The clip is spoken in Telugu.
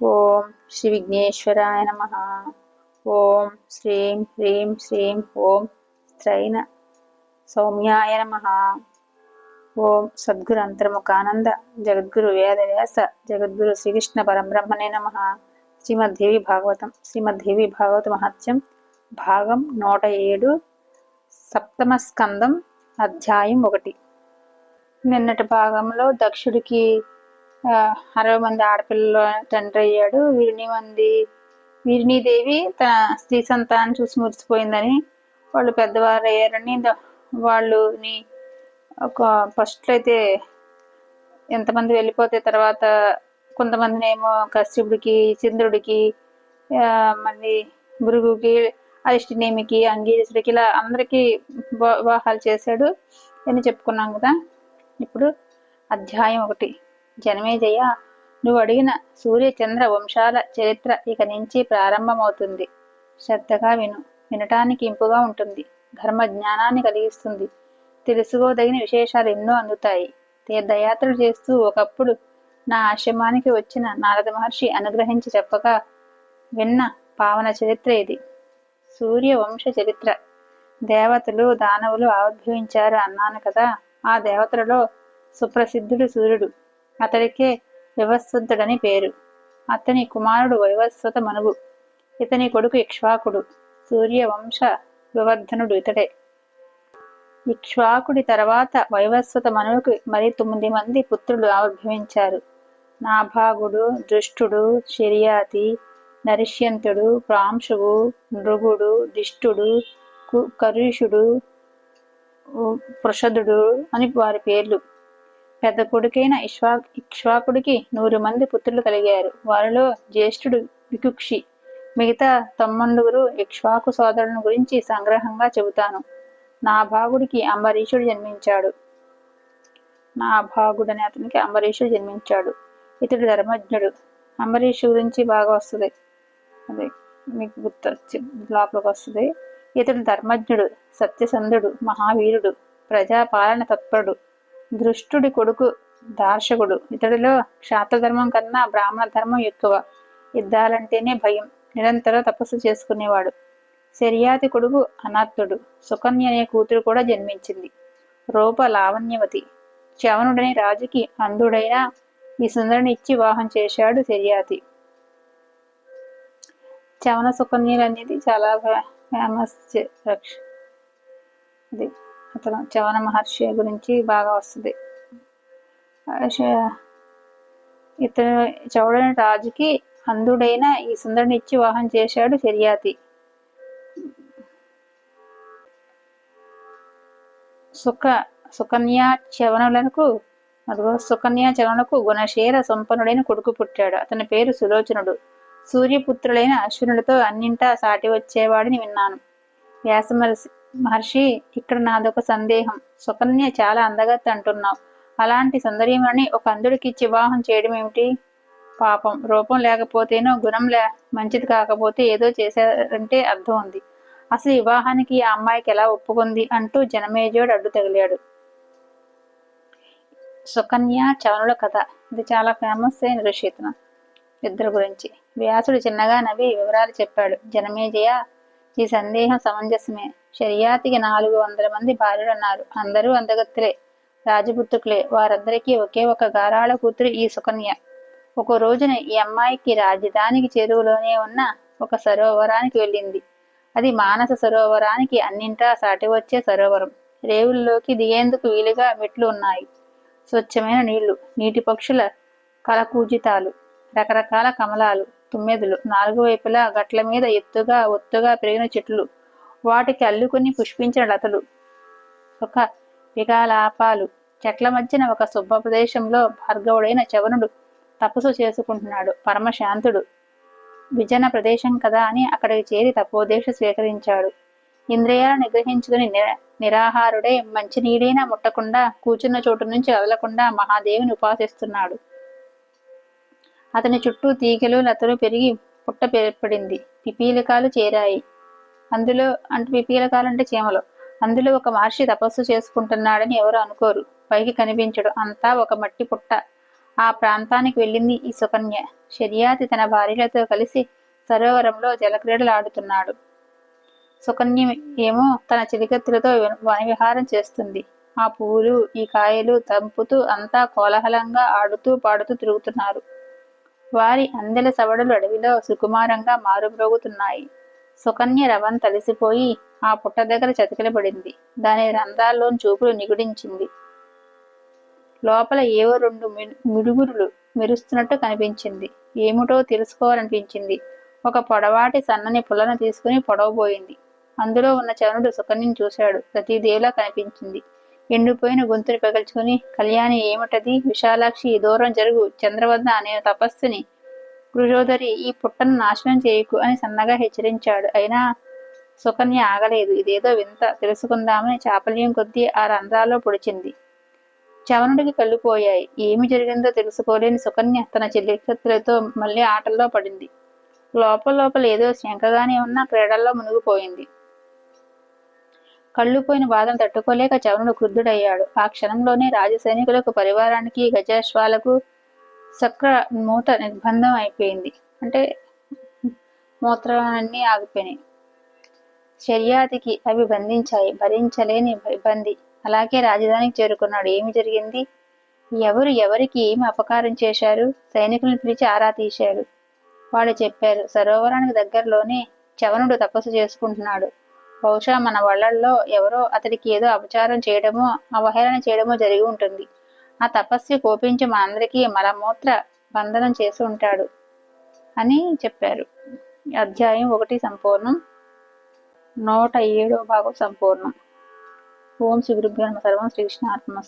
ఓం శ్రీ విఘ్నేశ్వరాయ నమ. ఓం శ్రీం హ్రీం శ్రీం ఓం శ్రైన సౌమ్యాయ నమ. ఓం సద్గురు అంతర్ముఖానంద జగద్గురు వేదవ్యాస జగద్గురు శ్రీకృష్ణ పరబ్రహ్మణే నమ. శ్రీమద్దేవి భాగవతం శ్రీమద్దేవి భాగవత మహత్యం భాగం నూట ఏడు సప్తమ స్కందం అధ్యాయం ఒకటి. నిన్నటి భాగంలో దక్షుడికి అరవై మంది ఆడపిల్లల తండ్రి అయ్యాడు. వీరిని మంది వీరిని దేవి తన స్త్రీ సంతానం చూసి మురిసిపోయిందని వాళ్ళు పెద్దవారు అయ్యారని ద- వాళ్ళని ఒక ఫస్ట్లో అయితే ఎంతమంది వెళ్ళిపోతే తర్వాత కొంతమందిని ఏమో కశ్యపుడికి చంద్రుడికి మళ్ళీ భృగుకి అరిష్టినేమికి అంగీరసుడికి ఇలా అందరికీ వివాహాలు చేశాడు అని చెప్పుకున్నాం కదా. ఇప్పుడు అధ్యాయం ఒకటి. జనమేజయ నువ్వు అడిగిన సూర్య చంద్ర వంశాల చరిత్ర ఇక నుంచి ప్రారంభమవుతుంది. శ్రద్ధగా విను. వినటానికి ఇంపుగా ఉంటుంది. ధర్మ జ్ఞానాన్ని కలిగిస్తుంది. తెలుసుకోదగిన విశేషాలు ఎన్నో అందుతాయి. తీర్థయాత్రలు చేస్తూ ఒకప్పుడు నా ఆశ్రమానికి వచ్చిన నారద మహర్షి అనుగ్రహించి చెప్పగా విన్న పావన చరిత్ర ఇది. సూర్య వంశ చరిత్ర. దేవతలు దానవులు ఆవిర్భవించారు అన్నాను కదా ఆ దేవతలలో సుప్రసిద్ధుడు సూర్యుడు. అతడికే వివస్వంతుడని పేరు. అతని కుమారుడు వైవస్వత మనువు. ఇతని కొడుకు ఇక్ష్వాకుడు సూర్య వంశ వివర్ధనుడు ఇతడే. ఇక్ష్వాకుడి తర్వాత వైవస్వత మనువుకి మరి తొమ్మిది మంది పుత్రులు ఆవిర్భవించారు. నాభాగుడు దృష్టుడు శర్యాతి నరిష్యంతుడు ప్రాంశువు నృగుడు దిష్టుడు కు- కరుషుడు పృషదుడు అని వారి పేర్లు. పెద్ద కొడుకైన ఇష్వా ఇక్ష్వాకుడికి నూరు మంది పుత్రులు కలిగారు. వారిలో జ్యేష్ఠుడు వికుక్షి. మిగతా తమ్ముండుగురు ఇక్ష్వాకు సోదరులను గురించి సంగ్రహంగా చెబుతాను. నాభాగుడికి అంబరీషుడు జన్మించాడు. నాభాగుడు అనే అతనికి అంబరీషుడు జన్మించాడు. ఇతడు ధర్మజ్ఞుడు. అంబరీషు గురించి బాగా వస్తుంది. అదే మీకు గుర్తు లోపలికి వస్తుంది. ఇతడు ధర్మజ్ఞుడు సత్యసంధుడు మహావీరుడు ప్రజాపాలన తత్పరుడు. దృష్టుడి కొడుకు దార్శకుడు. ఇతడిలో క్షాత్రధర్మం కన్నా బ్రాహ్మణ ధర్మం ఎక్కువ. యుద్ధాలంటేనే భయం. నిరంతరం తపస్సు చేసుకునేవాడు. శర్యాతి కొడుకు అనాథుడు సుకన్య అనే కూతురు కూడా జన్మించింది. రూప లావణ్యవతి. చవనుడని రాజుకి అంధుడైన ఈ సుందరిని ఇచ్చి వివాహం చేశాడు శర్యాతి. చవన సుకన్యలు అనేది చాలా ఫేమస్ రక్ష అది. అతను చవన మహర్షి గురించి బాగా వస్తుంది. ఇతను చౌడని రాజుకి అంధుడైన ఈ సుందరిని ఇచ్చి వివాహం చేశాడు శర్యాతి సుఖ సుకన్యా చవనులకు అదిగో సుకన్యా చవనులకు గుణశీల సంపన్నుడైన కొడుకు పుట్టాడు. అతని పేరు సులోచనుడు. సూర్యపుత్రులైన అశ్వినులతో అన్నింటా సాటి వచ్చేవాడిని విన్నాను. వ్యాస మహర్షి- ఇక్కడ నాదొక సందేహం. సుకన్య చాలా అందగత్తి అంటున్నావు. అలాంటి సుందరీమణి ఒక అంధుడికిచ్చి వివాహం చేయడం ఏమిటి పాపం. రూపం లేకపోతేనో గుణం లే మంచిది కాకపోతే ఏదో చేశారంటే అర్థం ఉంది. అసలు వివాహానికి ఆ అమ్మాయికి ఎలా ఒప్పుకుంది అంటూ జనమేజోడు అడ్డు తగిలాడు. సుకన్య చవనుల కథ. ఇది చాలా ఫేమస్ అయిన ఋషితనం ఇద్దరు గురించి. వ్యాసుడు చిన్నగా నవ్వి వివరాలు చెప్పాడు. జనమేజయ ఈ సందేహం సమంజసమే. షరియాతికి నాలుగు వందల మంది భార్యలు ఉన్నారు అందరూ అందగత్తులే రాజపుత్రుకులే. వారందరికీ ఒకే ఒక గారాళ కూతురు ఈ సుకన్య. ఒక రోజున ఈ అమ్మాయికి రాజధానికి చెరువులోనే ఉన్న ఒక సరోవరానికి వెళ్ళింది. అది మానస సరోవరానికి అన్నింటా సాటి వచ్చే సరోవరం. రేవుల్లోకి దిగేందుకు వీలుగా మెట్లు ఉన్నాయి. స్వచ్ఛమైన నీళ్ళు నీటి పక్షుల కలకూజితాలు రకరకాల కమలాలు తుమ్మెదలు. నాలుగు వైపులా గట్ల మీద ఎత్తుగా ఒత్తుగా పెరిగిన చెట్లు. వాటికి అల్లుకుని పుష్పించిన లతలు. ఒక వికాలాపాలు. చెట్ల మధ్యన ఒక శుభ్ర ప్రదేశంలో భార్గవుడైన చవనుడు తపస్సు చేసుకుంటున్నాడు. పరమశాంతుడు. విజన ప్రదేశం కదా అని అక్కడికి చేరి తపోదేశ స్వీకరించాడు. ఇంద్రియాలను నిగ్రహించుకుని నిరాహారుడే మంచినీడైనా ముట్టకుండా కూర్చున్న చోటు నుంచి కదలకుండా మహాదేవిని ఉపాసిస్తున్నాడు. అతని చుట్టూ తీగలు లతలు పెరిగి పుట్ట ఏర్పడింది పిపీలికాలు చేరాయి. అందులో అంటే పిపీలకాలు అంటే చీమలు. అందులో ఒక మహర్షి తపస్సు చేసుకుంటున్నాడని ఎవరు అనుకోరు. పైకి కనిపించడు. అంతా ఒక మట్టి పుట్ట. ఆ ప్రాంతానికి వెళ్ళింది ఈ సుకన్య. శర్యాతి తన భార్యలతో కలిసి సరోవరంలో జలక్రీడలాడుతున్నాడు సుకన్య ఏమో తన చిలికత్తులతో వనవిహారం చేస్తుంది. ఆ పువ్వులు ఈ కాయలు తంపుతూ అంతా కోలాహలంగా ఆడుతూ పాడుతూ తిరుగుతున్నారు. వారి అందెల సవడలు అడవిలో సుకుమారంగా మారుమ్రోగుతున్నాయి. సుకన్య రవం తలిసిపోయి ఆ పుట్ట దగ్గర చతికిలబడింది. దాని రంధ్రాల్లో చూపులు నిగుడించింది. లోపల ఏవో రెండు మిడుగురులు మెరుస్తున్నట్టు కనిపించింది. ఏమిటో తెలుసుకోవాలనిపించింది. ఒక పొడవాటి సన్నని పుల్లను తీసుకుని పొడవబోయింది అందులో ఉన్న చవనుడు సుకన్యను చూశాడు. ప్రతిదేవిలా కనిపించింది. ఎండిపోయిన గొంతుని పగల్చుకుని కళ్యాణి ఏమిటది? విశాలాక్షి దూరం జరుగు చంద్రవద్ద అనే తపస్సుని. గృహోదరి ఈ పుట్టను నాశనం చేయకు అని సన్నగా హెచ్చరించాడు. అయినా సుకన్య ఆగలేదు. ఇదేదో వింత. తెలుసుకుందామని చాపల్యం కొద్దీ ఆ రంధ్రాల్లో పొడిచింది. చవనుడికి కళ్ళుపోయాయి ఏమి జరిగిందో తెలుసుకోలేని సుకన్య తన చెల్లికత్తులతో మళ్ళీ ఆటల్లో పడింది. లోపల లోపల ఏదో శంకగానే ఉన్న క్రీడల్లో మునిగిపోయింది. కళ్ళు పోయిన బాధను తట్టుకోలేక చవనుడు క్రుద్ధుడయ్యాడు. ఆ క్షణంలోనే రాజసైనికులకు పరివారానికి గజాశ్వాలకు చక్ర మూత నిర్బంధం అయిపోయింది. అంటే మూత్రాలన్నీ ఆగిపోయినాయి. శర్యాతికి అవి బంధించాయి. భరించలేని ఇబ్బంది. అలాగే రాజధానికి చేరుకున్నాడు. ఏమి జరిగింది? ఎవరు ఎవరికి ఏమి అపకారం చేశారు? సైనికులను పిలిచి ఆరా తీశారు వాళ్ళు చెప్పారు సరోవరానికి దగ్గరలోనే చవనుడు తపస్సు చేసుకుంటున్నాడు. బహుశా మన వాళ్ళల్లో ఎవరో అతడికి ఏదో అపచారం చేయడమో అవహేళన చేయడమో జరిగి ఉంటుంది. ఆ తపస్వి కోపించి మనందరికీ మలమూత్ర బంధనం చేసి ఉంటాడు అని చెప్పారు. అధ్యాయం ఒకటి సంపూర్ణం. నూట ఏడో భాగం సంపూర్ణం. ఓం శ్రీ గురుభ్యో సర్వం శ్రీకృష్ణ ఆత్మ